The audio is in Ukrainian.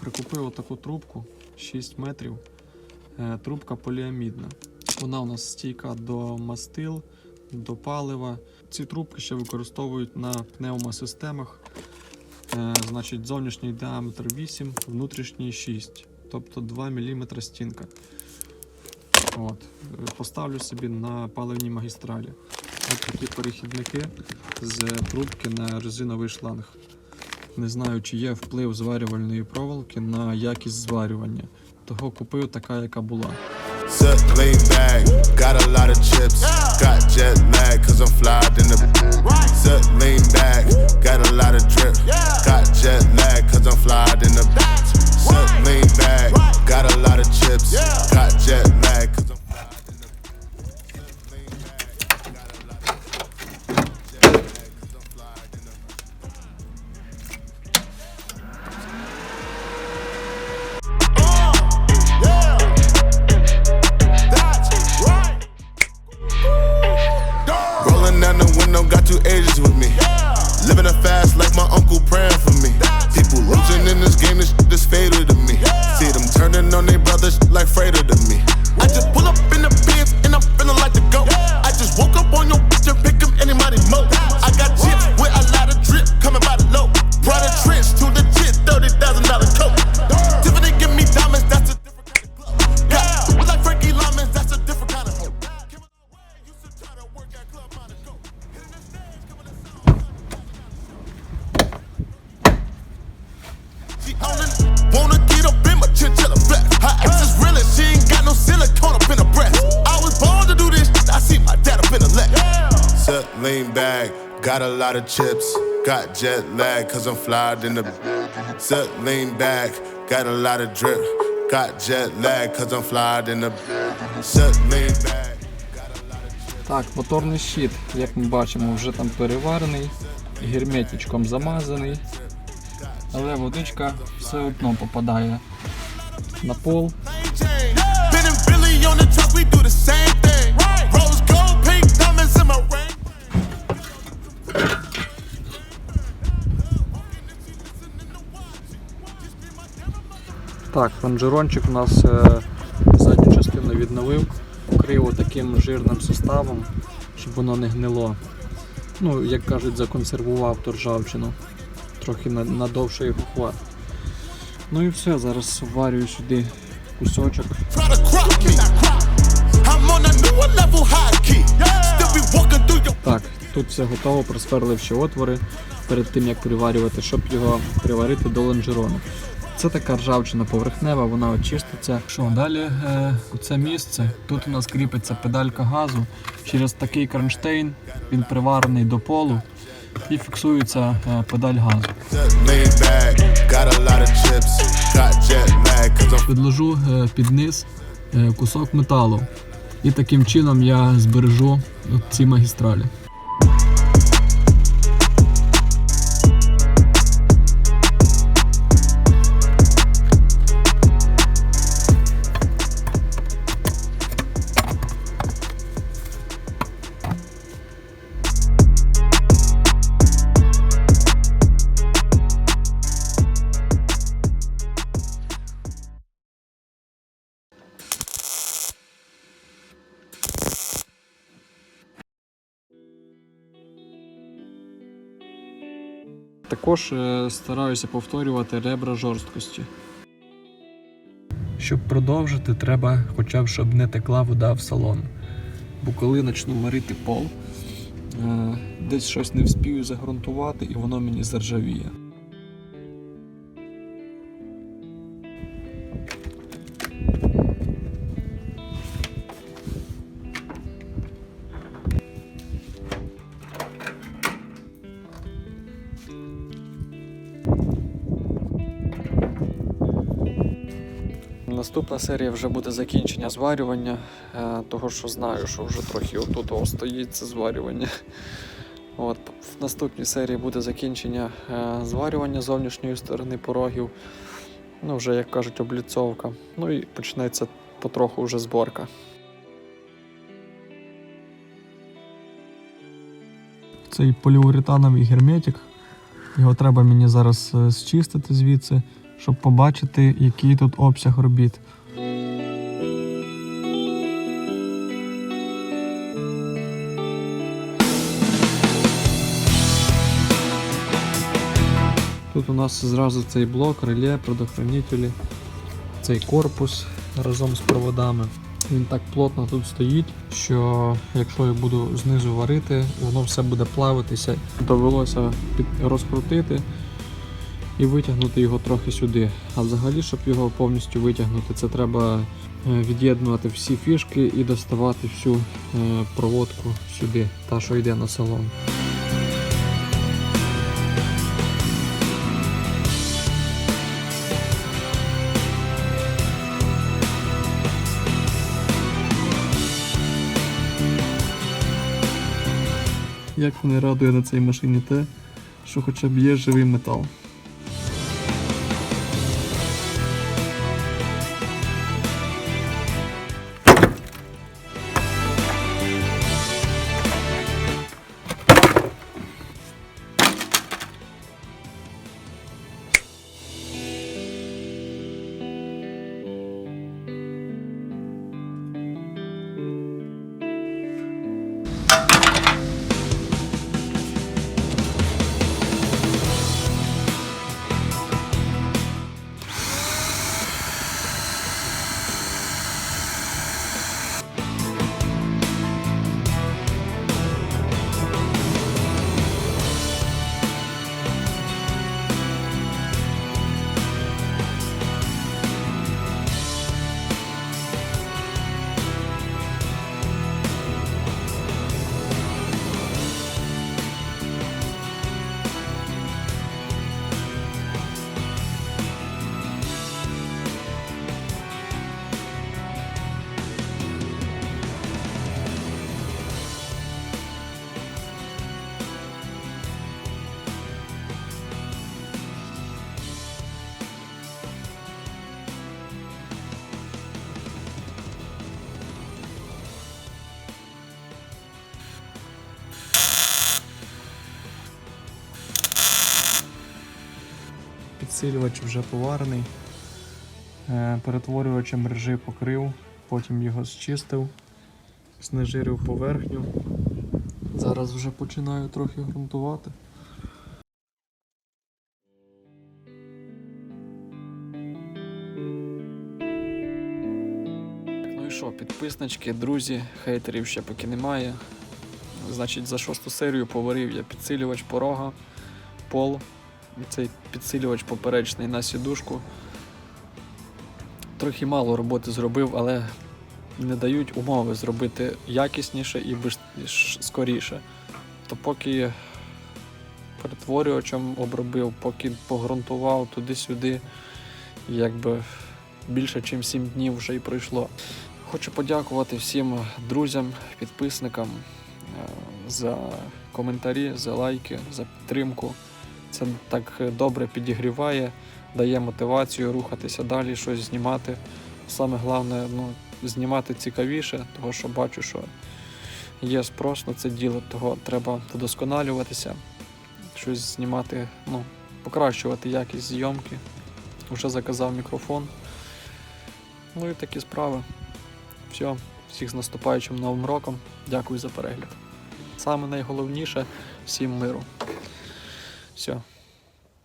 Прикупив отаку трубку 6 метрів. Е, Трубка поліамідна. Вона у нас стійка до мастил, до палива. Ці трубки ще використовують на пневмосистемах. Е, Значить, зовнішній діаметр 8, внутрішній 6, тобто 2 мм стінка. От. Е, Поставлю собі на паливній магістралі. Ось такі перехідники з трубки на резиновий шланг. Не знаю, чи є вплив зварювальної проволоки на якість зварювання. Того купив така, яка була. Sit, lean back, got a lot of chips. Got jet lag, cause I'm flyed in the. Sit, lean back, got a lot of drip. Got jet lag, cause I'm flyed in the. Lean back, got a lot of chips. Got jet lag, cause I'm flyed in the. Sit, lean back, got a lot of drip. Got jet lag, cause I'm flyed in the. Sit, lean back. Так, моторний щит, як ми бачимо, вже там переварений, герметичком замазаний, але водичка все одно попадає на пол. On the truck, we do the same thing. Rose gold, pink diamonds in my ring. Так, лонжерончик у нас е, задню частину відновив, укрив таким жирним составом, щоб воно не гнило. Ну, як кажуть, законсервував ту ржавчину. Трохи на, на довший хват. Ну і все, зараз варюю сюди кусочок. Так, тут все готово, просверлив ще отвори перед тим як приварювати, щоб його приварити до лонжерону. Це така ржавчина поверхнева, вона очиститься. Що далі е, це місце. Тут у нас кріпиться педалька газу. Через такий кронштейн він приварений до полу і фіксується е, педаль газу. Підложу е, під низ кусок металу. І таким чином я збережу ці магістралі. Також е, стараюся повторювати ребра жорсткості. Щоб продовжити, треба хоча б щоб не текла вода в салон. Бо коли почну морити пол, е, десь щось не вспію загрунтувати і воно мені заржавіє. Наступна серія вже буде закінчення зварювання, е, того що знаю, що вже трохи отут стоїть це зварювання. От, В наступній серії буде закінчення е, зварювання зовнішньої сторони порогів. Ну, вже, як кажуть, обліцовка. Ну і почнеться потроху вже зборка. Цей поліуретановий герметик. Його треба мені зараз е, зчистити звідси, щоб побачити, який тут обсяг робіт. Тут у нас зразу цей блок, реле, предохранителі, цей корпус разом з проводами. Він так плотно тут стоїть, що якщо я буду знизу варити, воно все буде плавитися. Довелося розкрутити і витягнути його трохи сюди. А взагалі, щоб його повністю витягнути, це треба е, від'єднувати всі фішки і доставати всю е, проводку сюди, та що йде на салон. Як мене радує на цій машині те, що хоча б є живий метал. Підсилювач вже поварений. Е, Перетворювачем ржи покрив, потім його зчистив, знежирив поверхню. Зараз вже починаю трохи ґрунтувати. Ну і що, підписнички, друзі, хейтерів ще поки немає. Значить, за шосту серію поварив я підсилювач порога, пол, цей підсилювач поперечний на сідушку. Трохи мало роботи зробив, але не дають умови зробити якісніше і скоріше. То поки перетворювачем обробив, поки погрунтував туди-сюди, якби більше, ніж 7 днів вже і пройшло. Хочу подякувати всім друзям, підписникам е, за коментарі, за лайки, за підтримку. Це так добре підігріває, дає мотивацію рухатися далі, щось знімати. Саме головне, ну, знімати цікавіше, тому що бачу, що є спрос на це діло, того треба вдосконалюватися, щось знімати, ну, покращувати якість зйомки. Вже заказав мікрофон. Ну і такі справи. Все, всіх з наступаючим новим роком. Дякую за перегляд. Саме найголовніше всім миру. Все.